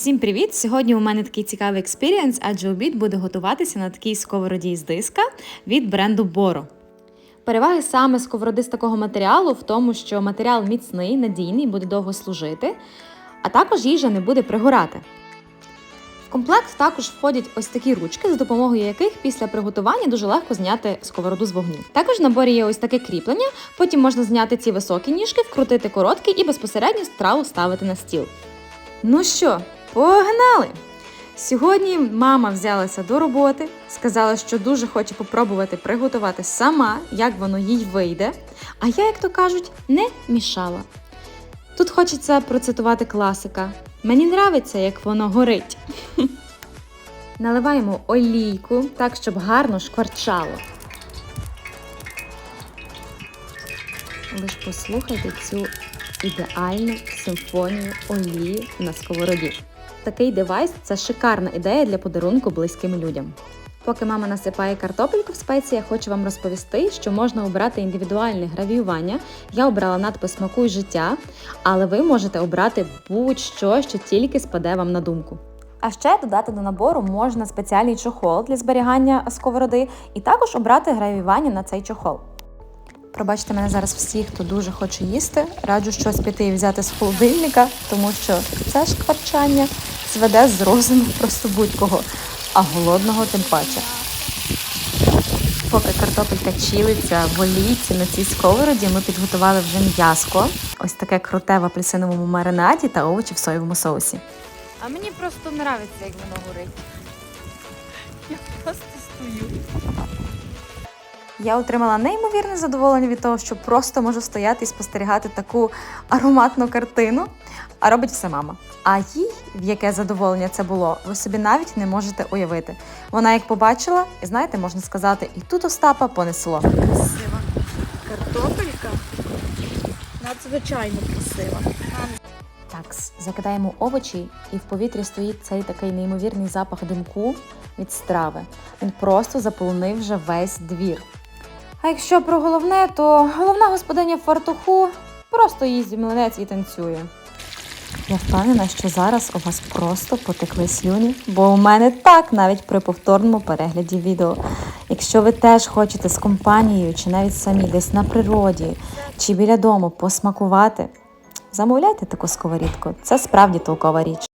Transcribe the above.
Всім привіт! Сьогодні у мене такий цікавий експірієнс, адже обід буде готуватися на такій сковороді з диска від бренду Боро. Переваги саме сковороди з такого матеріалу в тому, що матеріал міцний, надійний, буде довго служити, а також їжа не буде пригорати. В комплект також входять ось такі ручки, за допомогою яких після приготування дуже легко зняти сковороду з вогню. Також в наборі є ось таке кріплення, потім можна зняти ці високі ніжки, вкрутити короткі і безпосередньо страву ставити на стіл. Ну що, погнали! Сьогодні мама взялася до роботи, сказала, що дуже хоче попробувати приготувати сама, як воно їй вийде. А я, як то кажуть, не мішала. Тут хочеться процитувати класика. Мені нравиться, як воно горить. Наливаємо олійку так, щоб гарно шкварчало. Лиш послухайте цю ідеальну симфонію олії на сковороді. Такий девайс це шикарна ідея для подарунку близьким людям. Поки мама насипає картопельку в спеції, я хочу вам розповісти, що можна обрати індивідуальне гравіювання. Я обрала надпис Смакуй життя, але ви можете обрати будь-що, що тільки спаде вам на думку. А ще додати до набору можна спеціальний чохол для зберігання сковороди, і також обрати гравіювання на цей чохол. Пробачте мене зараз всі, хто дуже хоче їсти. Раджу щось піти і взяти з холодильника, тому що це шкварчання зведе з розуму просто будь-кого, а голодного тим паче. Поки картопелька чилиться в на цій сковороді, ми підготували вже м'яско. Ось таке круте в апельсиновому маринаді та овочі в соєвому соусі. А мені просто подобається, як воно горить. Я просто стою. Я отримала неймовірне задоволення від того, що просто можу стояти і спостерігати таку ароматну картину, а робить все мама. А їй, в яке задоволення це було, ви собі навіть не можете уявити. Вона як побачила, і знаєте, можна сказати, і тут Остапа понесло. Красива. Картопелька. Надзвичайно красива. Так, закидаємо овочі, і в повітрі стоїть цей такий неймовірний запах димку від страви. Він просто заполонив вже весь двір. А якщо про головне, то головна господиня фартуху просто їсть млинець і танцює. Я впевнена, що зараз у вас просто потекли слюні, бо у мене так навіть при повторному перегляді відео. Якщо ви теж хочете з компанією чи навіть самі десь на природі чи біля дому посмакувати, замовляйте таку сковорідку. Це справді толкова річ.